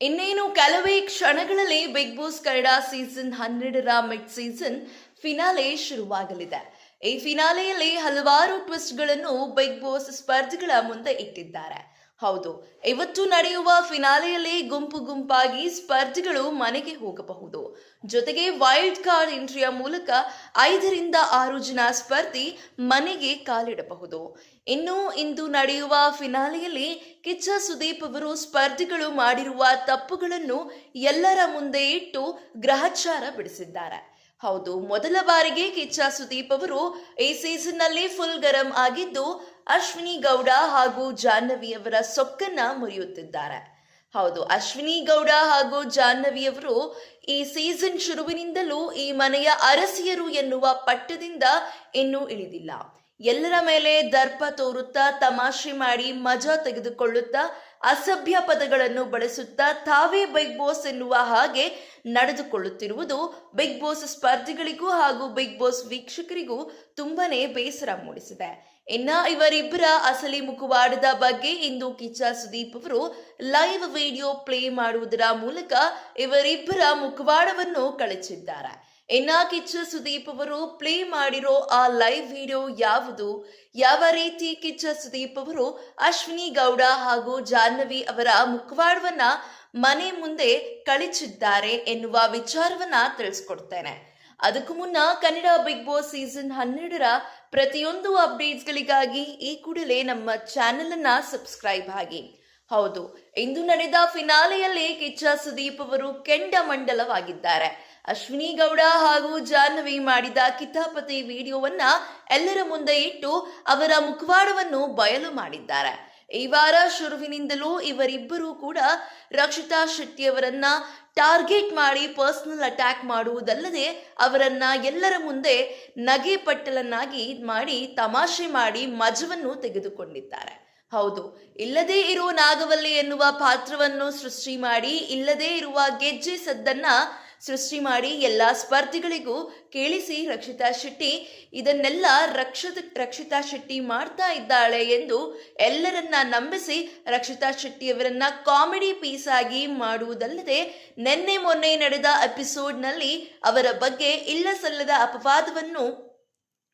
ಇನ್ನೇನು ಕೆಲವೇ ಕ್ಷಣಗಳಲ್ಲಿ ಬಿಗ್ ಬಾಸ್ ಕನ್ನಡ ಸೀಸನ್ ಹನ್ನೆರಡರ ಮಿಡ್ ಸೀಸನ್ ಫಿನಾಲೆ ಶುರುವಾಗಲಿದೆ. ಈ ಫಿನಾಲೆಯಲ್ಲಿ ಹಲವಾರು ಟ್ವಿಸ್ಟ್ಗಳನ್ನು ಬಿಗ್ ಬಾಸ್ ಸ್ಪರ್ಧಿಗಳ ಮುಂದೆ ಇಟ್ಟಿದ್ದಾರೆ. ಹೌದು, ಇವತ್ತು ನಡೆಯುವ ಫಿನಾಲೆಯಲ್ಲಿ ಗುಂಪು ಗುಂಪಾಗಿ ಸ್ಪರ್ಧಿಗಳು ಮನೆಗೆ ಹೋಗಬಹುದು. ಜೊತೆಗೆ ವೈಲ್ಡ್ ಕಾರ್ಡ್ ಎಂಟ್ರಿಯ ಮೂಲಕ ಐದರಿಂದ ಆರು ಜನ ಸ್ಪರ್ಧಿ ಮನೆಗೆ ಕಾಲಿಡಬಹುದು. ಇನ್ನು ಇಂದು ನಡೆಯುವ ಫಿನಾಲೆಯಲ್ಲಿ ಕಿಚ್ಚ ಸುದೀಪ್ ಅವರು ಸ್ಪರ್ಧಿಗಳು ಮಾಡಿರುವ ತಪ್ಪುಗಳನ್ನು ಎಲ್ಲರ ಮುಂದೆ ಇಟ್ಟು ಗ್ರಹಚಾರ ಬಿಡಿಸಿದ್ದಾರೆ. ಹೌದು, ಮೊದಲ ಬಾರಿಗೆ ಕಿಚ್ಚ ಸುದೀಪ್ ಅವರು ಈ ಸೀಸನ್ನಲ್ಲಿ ಫುಲ್ ಗರಂ ಆಗಿದ್ದು ಅಶ್ವಿನಿ ಗೌಡ ಹಾಗೂ ಜಾಹ್ನವಿ ಅವರ ಸೊಕ್ಕನ್ನ ಮುರಿಯುತ್ತಿದ್ದಾರೆ. ಹೌದು, ಅಶ್ವಿನಿ ಗೌಡ ಹಾಗೂ ಜಾಹ್ನವಿ ಅವರು ಈ ಸೀಸನ್ ಶುರುವಿನಿಂದಲೂ ಈ ಮನೆಯ ಅರಸಿಯರು ಎನ್ನುವ ಪಟ್ಟದಿಂದ ಇನ್ನೂ ಇಳಿದಿಲ್ಲ. ಎಲ್ಲರ ಮೇಲೆ ದರ್ಪ ತೋರುತ್ತಾ ತಮಾಷೆ ಮಾಡಿ ಮಜಾ ತೆಗೆದುಕೊಳ್ಳುತ್ತಾ ಅಸಭ್ಯ ಪದಗಳನ್ನು ಬಳಸುತ್ತಾ ತಾವೇ ಬಿಗ್ ಬಾಸ್ ಎನ್ನುವ ಹಾಗೆ ನಡೆದುಕೊಳ್ಳುತ್ತಿರುವುದು ಬಿಗ್ ಬಾಸ್ ಸ್ಪರ್ಧಿಗಳಿಗೂ ಹಾಗೂ ಬಿಗ್ ಬಾಸ್ ವೀಕ್ಷಕರಿಗೂ ತುಂಬಾನೇ ಬೇಸರ ಮೂಡಿಸಿದೆ. ಇನ್ನ ಇವರಿಬ್ಬರ ಅಸಲಿ ಮುಖವಾಡದ ಬಗ್ಗೆ ಇಂದು ಕಿಚ್ಚ ಸುದೀಪ್ ಅವರು ಲೈವ್ ವಿಡಿಯೋ ಪ್ಲೇ ಮಾಡುವುದರ ಮೂಲಕ ಇವರಿಬ್ಬರ ಮುಖವಾಡವನ್ನು ಕಳಚಿದ್ದಾರೆ. ಇನ್ನ ಕಿಚ್ಚ ಸುದೀಪ್ ಅವರು? ಪ್ಲೇ ಮಾಡಿರೋ ಆ ಲೈವ್ ವಿಡಿಯೋ ಯಾವುದು? ಯಾವ ರೀತಿ ಕಿಚ್ಚ ಸುದೀಪ್ ಅವರು? ಅಶ್ವಿನಿ ಗೌಡ ಹಾಗೂ ಜಾಹ್ನವಿ ಅವರ ಮುಖವಾಡವನ್ನ ಮನೆ ಮುಂದೆ ಕಳಿಸಿದ್ದಾರೆ ಎನ್ನುವ ವಿಚಾರವನ್ನ ತಿಳಿಸ್ಕೊಡ್ತೇನೆ. ಅದಕ್ಕೂ ಮುನ್ನ ಕನ್ನಡ ಬಿಗ್ ಬಾಸ್ ಸೀಸನ್ ಹನ್ನೆರಡರ ಪ್ರತಿಯೊಂದು ಅಪ್ಡೇಟ್ಸ್ಗಳಿಗಾಗಿ ಈ ಕೂಡಲೇ ನಮ್ಮ ಚಾನೆಲ್ ಅನ್ನ ಸಬ್ಸ್ಕ್ರೈಬ್ ಆಗಿ. ಹೌದು, ಇಂದು ನಡೆದ ಫಿನಾಲೆಯಲ್ಲಿ ಕಿಚ್ಚ ಸುದೀಪ್ ಅವರು ಕೆಂಡಮಂಡಲವಾಗಿದ್ದಾರೆ ಅಶ್ವಿನಿ ಗೌಡ ಹಾಗೂ ಜಾಹ್ನವಿ ಮಾಡಿದ ಕಿತಾಪತಿ ವಿಡಿಯೋವನ್ನ ಎಲ್ಲರ ಮುಂದೆ ಇಟ್ಟು ಅವರ ಮುಖವಾಡವನ್ನು ಬಯಲು ಮಾಡಿದ್ದಾರೆ. ಈ ವಾರ ಶುರುವಿನಿಂದಲೂ ಇವರಿಬ್ಬರೂ ಕೂಡ ರಕ್ಷಿತಾ ಶೆಟ್ಟಿಯವರನ್ನ ಟಾರ್ಗೆಟ್ ಮಾಡಿ ಪರ್ಸನಲ್ ಅಟ್ಯಾಕ್ ಮಾಡುವುದಲ್ಲದೆ ಅವರನ್ನ ಎಲ್ಲರ ಮುಂದೆ ನಗೆ ಪಟ್ಟಲನ್ನಾಗಿ ಮಾಡಿ ತಮಾಷೆ ಮಾಡಿ ಮಜವನ್ನು ತೆಗೆದುಕೊಂಡಿದ್ದಾರೆ. ಹೌದು. ಇಲ್ಲದೇ ಇರುವ ನಾಗವಲ್ಲಿ ಎನ್ನುವ ಪಾತ್ರವನ್ನು ಸೃಷ್ಟಿ ಮಾಡಿ, ಇಲ್ಲದೇ ಇರುವ ಗೆಜ್ಜೆ ಸದ್ದನ್ನ ಸೃಷ್ಟಿ ಮಾಡಿ ಎಲ್ಲ ಸ್ಪರ್ಧಿಗಳಿಗೂ ಕೇಳಿಸಿ ರಕ್ಷಿತಾ ಶೆಟ್ಟಿ, ಇದನ್ನೆಲ್ಲ ರಕ್ಷಿತ, ರಕ್ಷಿತಾ ಶೆಟ್ಟಿ ಮಾಡ್ತಾ ಇದ್ದಾಳೆ ಎಂದು ಎಲ್ಲರನ್ನ ನಂಬಿಸಿ ರಕ್ಷಿತಾ ಶೆಟ್ಟಿಯವರನ್ನ ಕಾಮಿಡಿ ಪೀಸ್ ಆಗಿ ಮಾಡುವುದಲ್ಲದೆ, ನಿನ್ನೆ ಮೊನ್ನೆ ನಡೆದ ಎಪಿಸೋಡ್ನಲ್ಲಿ ಅವರ ಬಗ್ಗೆ ಇಲ್ಲ ಸಲ್ಲದ ಅಪವಾದವನ್ನು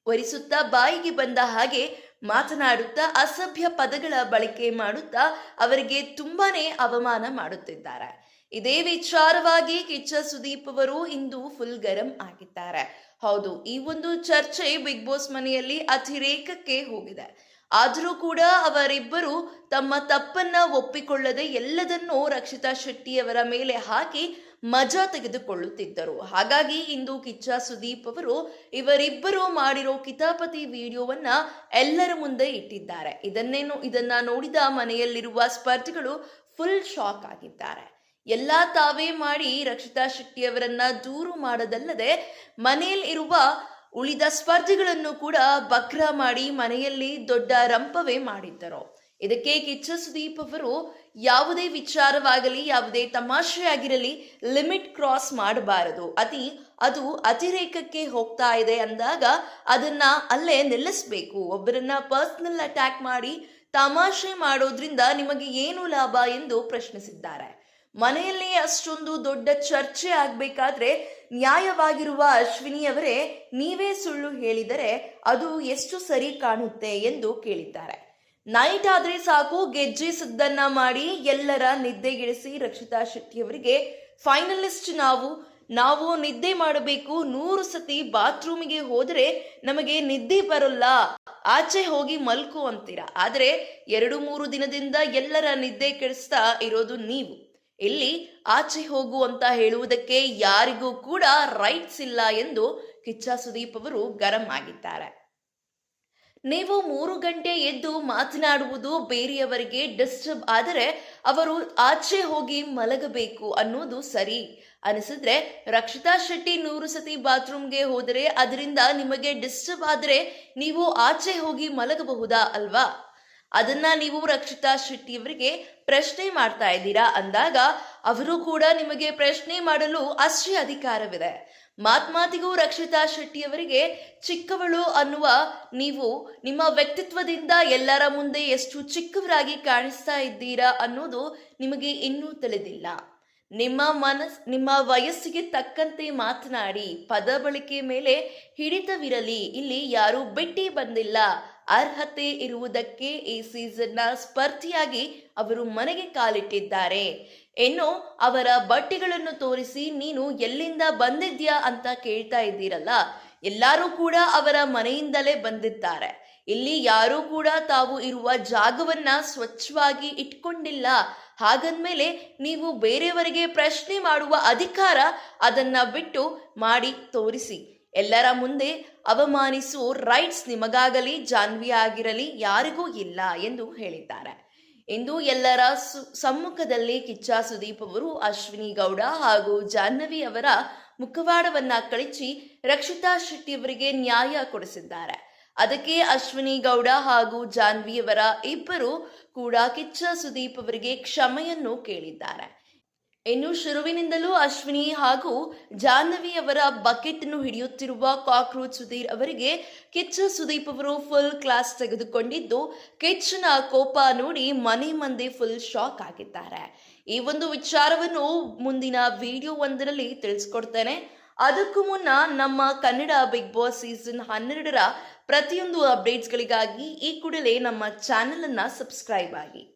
ಒರಿಸುತ್ತಾ ಬಾಯಿಗೆ ಬಂದ ಹಾಗೆ ಮಾತನಾಡುತ್ತಾ ಅಸಭ್ಯ ಪದಗಳ ಬಳಕೆ ಮಾಡುತ್ತಾ ಅವರಿಗೆ ತುಂಬಾನೇ ಅವಮಾನ ಮಾಡುತ್ತಿದ್ದಾರೆ. ಇದೇ ವಿಚಾರವಾಗಿ ಕಿಚ್ಚ ಸುದೀಪ್ ಅವರು ಇಂದು ಫುಲ್ ಗರಂ ಆಗಿದ್ದಾರೆ. ಹೌದು, ಈ ಒಂದು ಚರ್ಚೆ ಬಿಗ್ ಬಾಸ್ ಮನೆಯಲ್ಲಿ ಅತಿರೇಕಕ್ಕೆ ಹೋಗಿದೆ. ಆದರೂ ಕೂಡ ಅವರಿಬ್ಬರು ತಮ್ಮ ತಪ್ಪನ್ನ ಒಪ್ಪಿಕೊಳ್ಳದೆ ಎಲ್ಲದನ್ನೂ ರಕ್ಷಿತಾ ಶೆಟ್ಟಿಯವರ ಮೇಲೆ ಹಾಕಿ ಮಜಾ ತೆಗೆದುಕೊಳ್ಳುತ್ತಿದ್ದರು. ಹಾಗಾಗಿ ಇಂದು ಕಿಚ್ಚ ಸುದೀಪ್ ಅವರು ಇವರಿಬ್ಬರು ಮಾಡಿರೋ ಕಿತಾಪತಿ ವಿಡಿಯೋವನ್ನ ಎಲ್ಲರ ಮುಂದೆ ಇಟ್ಟಿದ್ದಾರೆ. ಇದನ್ನೇನು ಇದನ್ನ ನೋಡಿದ ಮನೆಯಲ್ಲಿರುವ ಸ್ಪರ್ಧಿಗಳು ಫುಲ್ ಶಾಕ್ ಆಗಿದ್ದಾರೆ. ಎಲ್ಲ ತಾವೇ ಮಾಡಿ ರಕ್ಷಿತಾ ಶೆಟ್ಟಿಯವರನ್ನ ದೂರು ಮಾಡದಲ್ಲದೆ ಮನೆಯಲ್ಲಿ ಇರುವ ಉಳಿದ ಸ್ಪರ್ಧಿಗಳನ್ನು ಕೂಡ ಬಕ್ರ ಮಾಡಿ ಮನೆಯಲ್ಲಿ ದೊಡ್ಡ ರಂಪವೇ ಮಾಡಿದ್ದರು. ಇದಕ್ಕೆ ಕಿಚ್ಚ ಸುದೀಪ್ ಅವರು ಯಾವುದೇ ವಿಚಾರವಾಗಲಿ, ಯಾವುದೇ ತಮಾಷೆ ಆಗಿರಲಿ ಲಿಮಿಟ್ ಕ್ರಾಸ್ ಮಾಡಬಾರದು. ಅತಿ, ಅದು ಅತಿರೇಕಕ್ಕೆ ಹೋಗ್ತಾ ಇದೆ ಅಂದಾಗ ಅದನ್ನ ಅಲ್ಲೇ ನಿಲ್ಲಿಸಬೇಕು. ಒಬ್ಬರನ್ನ ಪರ್ಸನಲ್ ಅಟ್ಯಾಕ್ ಮಾಡಿ ತಮಾಷೆ ಮಾಡೋದ್ರಿಂದ ನಿಮಗೆ ಏನು ಲಾಭ ಎಂದು ಪ್ರಶ್ನಿಸಿದ್ದಾರೆ. ಮನೆಯಲ್ಲಿ ಅಷ್ಟೊಂದು ದೊಡ್ಡ ಚರ್ಚೆ ಆಗಬೇಕಾದ್ರೆ ನ್ಯಾಯವಾಗಿರುವ ಅಶ್ವಿನಿ ಅವರೇ ನೀವೇ ಸುಳ್ಳು ಹೇಳಿದರೆ ಅದು ಎಷ್ಟು ಸರಿ ಕಾಣುತ್ತೆ ಎಂದು ಕೇಳಿದ್ದಾರೆ. ನೈಟ್ ಆದ್ರೆ ಸಾಕು, ಗೆಜ್ಜೆ ಸದ್ದನ್ನ ಮಾಡಿ ಎಲ್ಲರ ನಿದ್ದೆಗಿಳಿಸಿ ರಕ್ಷಿತಾ ಶೆಟ್ಟಿಯವರಿಗೆ ಫೈನಲಿಸ್ಟ್ ನಾವು. ನಾವು ನಿದ್ದೆ ಮಾಡಬೇಕು. ನೂರು ಸತಿ ಬಾತ್ರೂಮಿಗೆ ಹೋದರೆ ನಮಗೆ ನಿದ್ದೆ ಬರೋಲ್ಲ. ಆಚೆ ಹೋಗಿ ಮಲ್ಕು ಅಂತೀರಾ. ಆದರೆ ಎರಡು ಮೂರು ದಿನದಿಂದ ಎಲ್ಲರ ನಿದ್ದೆ ಕೆಡಿಸ್ತಾ ಇರೋದು ನೀವು. ಇಲ್ಲಿ ಆಚೆ ಹೋಗು ಅಂತ ಹೇಳುವುದಕ್ಕೆ ಯಾರಿಗೂ ಕೂಡ ರೈಟ್ಸ್ ಇಲ್ಲ ಎಂದು ಕಿಚ್ಚ ಸುದೀಪ್ ಅವರು ಗರಂ ಆಗಿದ್ದಾರೆ. ನೀವು ಮೂರು ಗಂಟೆ ಎದ್ದು ಮಾತನಾಡುವುದು ಬೇರೆಯವರಿಗೆ ಡಿಸ್ಟರ್ಬ್ ಆದರೆ ಅವರು ಆಚೆ ಹೋಗಿ ಮಲಗಬೇಕು ಅನ್ನೋದು ಸರಿ. ಅನಿಸಿದ್ರೆ ರಕ್ಷಿತಾ ಶೆಟ್ಟಿ ನೂರು ಸತಿ ಬಾತ್ರೂಮ್ಗೆ ಹೋದರೆ ಅದರಿಂದ ನಿಮಗೆ ಡಿಸ್ಟರ್ಬ್ ಆದರೆ ನೀವು ಆಚೆ ಹೋಗಿ ಮಲಗಬಹುದಾ ಅಲ್ವಾ? ಅದನ್ನ ನೀವು ರಕ್ಷಿತಾ ಶೆಟ್ಟಿಯವರಿಗೆ ಪ್ರಶ್ನೆ ಮಾಡ್ತಾ ಇದ್ದೀರಾ ಅಂದಾಗ ಅವರು ಕೂಡ ನಿಮಗೆ ಪ್ರಶ್ನೆ ಮಾಡಲು ಅಷ್ಟೇ ಅಧಿಕಾರವಿದೆ. ಮಾತ್ ಮಾತಿಗೂ ರಕ್ಷಿತಾ ಶೆಟ್ಟಿಯವರಿಗೆ, ಚಿಕ್ಕವಳು ಅನ್ನುವ ನೀವು ನಿಮ್ಮ ವ್ಯಕ್ತಿತ್ವದಿಂದ ಎಲ್ಲರ ಮುಂದೆ ಎಷ್ಟು ಚಿಕ್ಕವರಾಗಿ ಕಾಣಿಸ್ತಾ ಇದ್ದೀರಾ ಅನ್ನೋದು ನಿಮಗೆ ಇನ್ನೂ ತಿಳಿದಿಲ್ಲ. ನಿಮ್ಮ ಮನಸ್, ನಿಮ್ಮ ವಯಸ್ಸಿಗೆ ತಕ್ಕಂತೆ ಮಾತನಾಡಿ, ಪದ ಬಳಕೆ ಮೇಲೆ ಹಿಡಿತವಿರಲಿ, ಇಲ್ಲಿ ಯಾರೂ ಬಿಟ್ಟಿ ಬಂದಿಲ್ಲ. ಅರ್ಹತೆ ಇರುವುದಕ್ಕೆ ಈ ಸೀಸನ್ನ ಸ್ಪರ್ಧಿಯಾಗಿ ಅವರು ಮನೆಗೆ ಕಾಲಿಟ್ಟಿದ್ದಾರೆ. ಇನ್ನು ಅವರ ಬಟ್ಟೆಗಳನ್ನು ತೋರಿಸಿ, ನೀನು ಎಲ್ಲಿಂದ ಬಂದಿದ್ಯಾ ಅಂತ ಕೇಳ್ತಾ ಇದ್ದೀರಲ್ಲ? ಎಲ್ಲರೂ ಕೂಡ ಅವರ ಮನೆಯಿಂದಲೇ ಬಂದಿದ್ದಾರೆ. ಇಲ್ಲಿ ಯಾರೂ ಕೂಡ ತಾವು ಇರುವ ಜಾಗವನ್ನ ಸ್ವಚ್ಛವಾಗಿ ಇಟ್ಕೊಂಡಿಲ್ಲ. ಹಾಗಂದ್ಮೇಲೆ ನೀವು ಬೇರೆಯವರಿಗೆ ಪ್ರಶ್ನೆ ಮಾಡುವ ಅಧಿಕಾರ ಅದನ್ನ ಬಿಟ್ಟು ಮಾಡಿ ತೋರಿಸಿ. ಎಲ್ಲರ ಮುಂದೆ ಅವಮಾನಿಸುವ ರೈಟ್ಸ್ ನಿಮಗಾಗಲಿ ಜಾನ್ವಿ ಆಗಿರಲಿ ಯಾರಿಗೂ ಇಲ್ಲ ಎಂದು ಹೇಳಿದ್ದಾರೆ. ಇಂದು ಎಲ್ಲರ ಸಮ್ಮುಖದಲ್ಲಿ ಕಿಚ್ಚ ಸುದೀಪ್ ಅವರು, ಅಶ್ವಿನಿ ಗೌಡ ಹಾಗೂ ಜಾಹ್ನವಿ ಅವರ ಮುಖವಾಡವನ್ನ ಕಳಚಿ ರಕ್ಷಿತಾ ಶೆಟ್ಟಿ ಅವರಿಗೆ ನ್ಯಾಯ ಕೊಡಿಸಿದ್ದಾರೆ. ಅದಕ್ಕೆ ಅಶ್ವಿನಿ ಗೌಡ ಹಾಗೂ ಜಾನ್ವಿಯವರ ಇಬ್ಬರು ಕೂಡ ಕಿಚ್ಚ ಸುದೀಪ್ ಅವರಿಗೆ ಕ್ಷಮೆಯನ್ನು ಕೇಳಿದ್ದಾರೆ. ಇನ್ನು ಶುರುವಿನಿಂದಲೂ ಅಶ್ವಿನಿ ಹಾಗೂ ಜಾಹ್ನವಿ ಅವರ ಬಕೆಟ್ ಅನ್ನು ಹಿಡಿಯುತ್ತಿರುವ ಕಾಕ್ರೋಚ್ ಸುಧೀರ್ ಅವರಿಗೆ ಕಿಚ್ಚ ಸುದೀಪ್ ಅವರು ಫುಲ್ ಕ್ಲಾಸ್ ತೆಗೆದುಕೊಂಡಿದ್ದು, ಕಿಚ್ಚನ ಕೋಪ ನೋಡಿ ಮನೆ ಮಂದಿ ಫುಲ್ ಶಾಕ್ ಆಗಿದ್ದಾರೆ. ಈ ಒಂದು ವಿಚಾರವನ್ನು ಮುಂದಿನ ವಿಡಿಯೋ ಒಂದರಲ್ಲಿ ತಿಳಿಸ್ಕೊಡ್ತೇನೆ. ಅದಕ್ಕೂ ಮುನ್ನ ನಮ್ಮ ಕನ್ನಡ ಬಿಗ್ ಬಾಸ್ ಸೀಸನ್ ಹನ್ನೆರಡರ ಪ್ರತಿಯೊಂದು ಅಪ್ಡೇಟ್ಸ್ಗಳಿಗಾಗಿ ಈ ಕೂಡಲೇ ನಮ್ಮ ಚಾನೆಲ್ ಅನ್ನ ಸಬ್ಸ್ಕ್ರೈಬ್ ಆಗಿ.